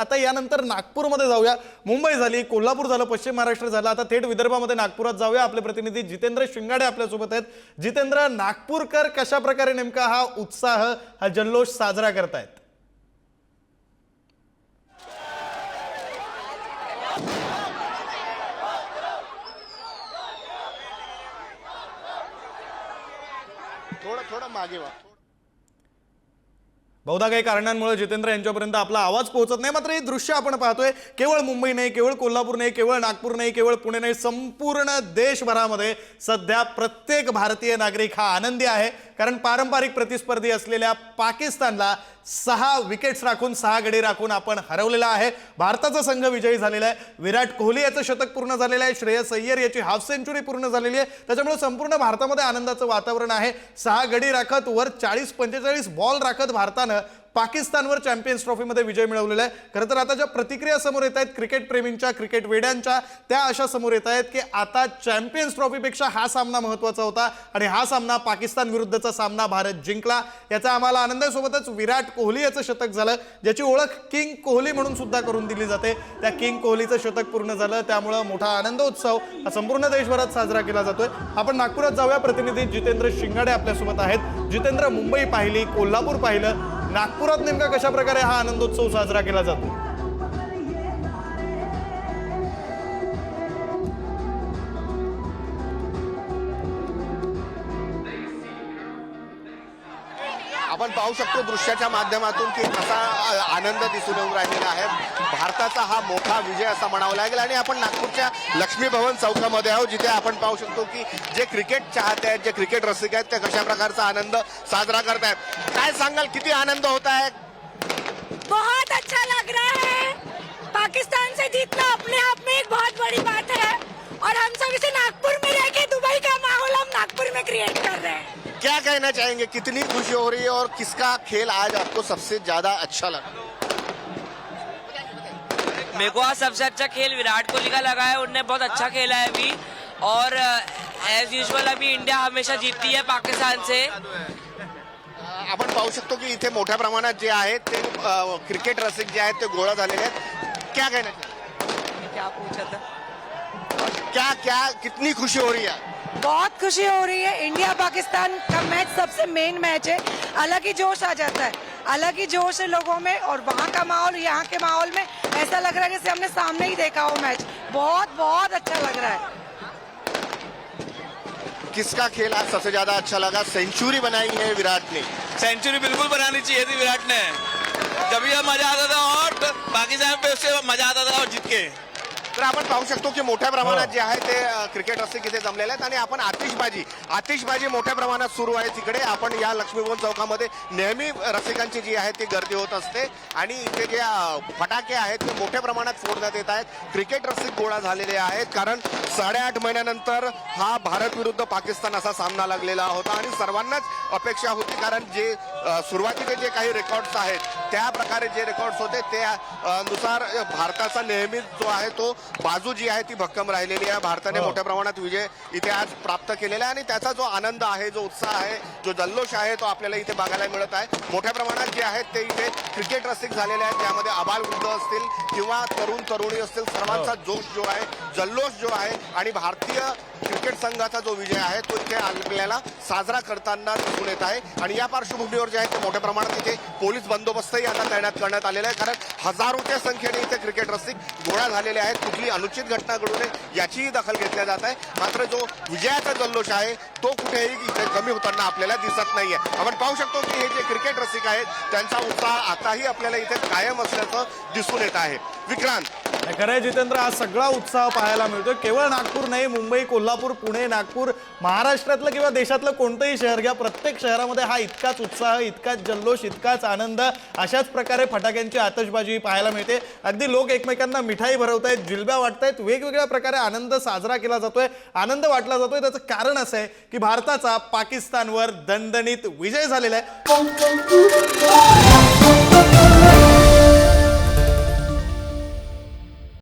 आता यानंतर नागपूरमध्ये जाऊया. मुंबई झाली कोल्हापूर झालं पश्चिम महाराष्ट्र झालं. आता थेट विदर्भामध्ये नागपुरात जाऊया. आपले प्रतिनिधी जितेंद्र शिंगाडे आपल्यासोबत आहेत. जितेंद्र नागपूरकर कशा प्रकारे नेमका हा उत्साह हा जल्लोष साजरा करतायत? थोडं थोडं मागे वा. बहुधा काही कारणांमुळे जितेंद्र यांच्यापर्यंत आपला आवाज पोहोचत नाही. मात्र हे दृश्य आपण पाहतोय केवळ मुंबई नाही केवळ कोल्हापूर नाही केवळ नागपूर नाही केवळ पुणे नाही संपूर्ण देशभरामध्ये सध्या प्रत्येक भारतीय नागरिक हा आनंदी आहे. कारण पारंपरिक प्रतिस्पर्धी असलेल्या पाकिस्तानला सहा विकेट्स राखून सहा गडी राखून आपण हरवलेला आहे. भारताचा संघ विजयी झालेला आहे. विराट कोहली याचं शतक पूर्ण झालेलं आहे. श्रेयस अय्यर याची हाफ सेंचुरी पूर्ण झालेली आहे. त्याच्यामुळे संपूर्ण भारतामध्ये आनंदाचं वातावरण आहे. सहा गडी राखत वर चाळीस पंचेचाळीस बॉल राखत भारतानं. पाकिस्तानवर चॅम्पियन्स ट्रॉफीमध्ये विजय मिळवलेला आहे. खरं तर आता ज्या प्रतिक्रिया समोर येत आहेत क्रिकेट प्रेमींच्या क्रिकेट वेड्यांच्या त्या अशा समोर येत आहेत की आता चॅम्पियन्स ट्रॉफीपेक्षा हा सामना महत्त्वाचा होता आणि हा सामना पाकिस्तान विरुद्धचा सामना भारत जिंकला. याचा आम्हाला आनंद आहे सोबतच विराट कोहली याचं शतक झालं ज्याची ओळख किंग कोहली म्हणून सुद्धा करून दिली जाते. त्या किंग कोहलीचं शतक पूर्ण झालं त्यामुळं मोठा आनंद उत्सव हा संपूर्ण देशभरात साजरा केला जातोय. आपण नागपुरात जाऊया प्रतिनिधी जितेंद्र शिंगाडे आपल्यासोबत आहेत. जितेंद्र मुंबई पाहिली कोल्हापूर पाहिलं. नागपुरात नेमका कशा प्रकारे हा आनंदोत्सव साजरा केला जातो? आपण पाहू शकतो दृश्याच्या माध्यमातून की कसा आनंद दिसून येऊन राहिलेला आहे. भारताचा हा मोठा विजय असा म्हणावा लागेल. आणि आपण नागपूरच्या लक्ष्मी भवन चौकामध्ये आहोत जिथे आपण पाहू शकतो की जे क्रिकेट चाहते आहेत जे क्रिकेट रसिक आहेत ते कशा प्रकारचा आनंद साजरा करतायत काय सांगाल किती आनंद होत आहे? बहुत अच्छा लग रहा है। पाकिस्तान कहना चाहेंगे कितनी खुशी हो रही है और किसका खेल आज आपको सबसे ज़्यादा अच्छा लगा? मेरे को आज सबसे अच्छा खेल विराट कोहली का लगा है। उनने बहुत अच्छा खेला है अभी। और एज यूजुअल अभी इंडिया हमेशा जीतती है पाकिस्तान से। आपण पाहू शकतो की इथे मोठ्या प्रमाणात जे आहेत ते क्रिकेट रसिक जे आहेत ते गोळा झालेले आहेत. क्या कहना क्या पूछा था? क्या क्या कितनी खुशी हो रही है? बहुत खुशी हो रही है। इंडिया पाकिस्तान का मैच सबसे मेन मैच है। अलग ही जोश आ जाता है। अलग ही जोश है लोगों में और वहाँ का माहौल यहाँ के माहौल में ऐसा लग रहा है जैसे हमने सामने ही देखा हो मैच। बहुत बहुत अच्छा लग रहा है। किसका खेल आज सबसे ज़्यादा अच्छा लगा? सेंचुरी बनाई है विराट ने। सेंचुरी बिल्कुल बनानी चाहिए थी विराट ने। जब ये मज़ा आता था और पाकिस्तान पे उससे मज़ा आता था और जीत के। तर आपण पाहू शकतो की मोठ्या प्रमाणात जे आहे ते क्रिकेट रसिक इथे जमलेले आहेत आणि आपण आतिषबाजी आतिषबाजी मोठ्या प्रमाणात सुरू आहे तिकडे. आपण या लक्ष्मीभवन चौकामध्ये नेहमी रसिकांची जी आहे ती गर्दी होत असते आणि इथे जे फटाके आहेत ते मोठ्या प्रमाणात फोडण्यात येत आहेत. क्रिकेट रसिक गोळा झालेले आहेत कारण साडेआठ महिन्यानंतर हा भारत विरुद्ध पाकिस्तान असा सामना लागलेला होता आणि सर्वांनाच अपेक्षा होती कारण जे सुरुवातीचे जे काही रेकॉर्ड्स आहेत त्या प्रकारे जे रेकॉर्ड्स होते त्या अ, नुसार भारताचा नेहमीच जो आहे तो बाजू जी आहे ती भक्कम राहिलेली आहे भारताने हो. मोठ्या प्रमाणात विजय इथे आज प्राप्त केलेला आहे आणि त्याचा जो आनंद आहे जो उत्साह आहे जो जल्लोष आहे तो आपल्याला इथे बघायला मिळत आहे मोठ्या प्रमाणात जे आहेत ते इथे क्रिकेट रसिक झालेले आहेत त्यामध्ये आबालवृद्ध असतील किंवा तरुण तरुणी असतील सर्वांचा हो. जोश जो आहे जल्लोष जो आहे आणि भारतीय क्रिकेट संघाचा जो विजय आहे तो इथे आपल्याला साजरा करताना दिसून येत आहे आणि या पार्श्वभूमीवर जे आहे ते मोठ्या प्रमाणात इथे पोलीस बंदोबस्तही आता तैनात करण्यात आलेला आहे. कारण हजारोच्या संख्येने इथे क्रिकेट रसिक गोळा झालेले आहेत. कुठली अनुचित घटना घडू नये याचीही दखल घेतल्या जात आहे. मात्र जो विजयाचा जल्लोष आहे तो कुठेही इथे कमी होताना आपल्याला दिसत नाहीये. आपण पाहू शकतो की हे जे क्रिकेट रसिक आहेत त्यांचा उत्साह आताही आपल्याला इथे कायम असल्याचं दिसून येत आहे. विक्रांत नाही, खरं आहे जितेंद्र आज सगळा उत्साह पाहायला मिळतोय. केवळ नागपूर नाही मुंबई कोल्हापूर पुणे नागपूर महाराष्ट्रातलं किंवा देशातलं कोणतंही शहर घ्या. प्रत्येक शहरामध्ये हा इतकाच उत्साह इतकाच जल्लोष इतकाच आनंद अशाच प्रकारे फटाक्यांची आतषबाजी पाहायला मिळते. अगदी लोक एकमेकांना मिठाई भरवत आहेत जिलब्या वाटतायत वेगवेगळ्या प्रकारे आनंद साजरा केला जातोय. आनंद वाटला जातोय त्याचं कारण असं आहे की भारताचा पाकिस्तानवर दणदणीत विजय झालेला आहे.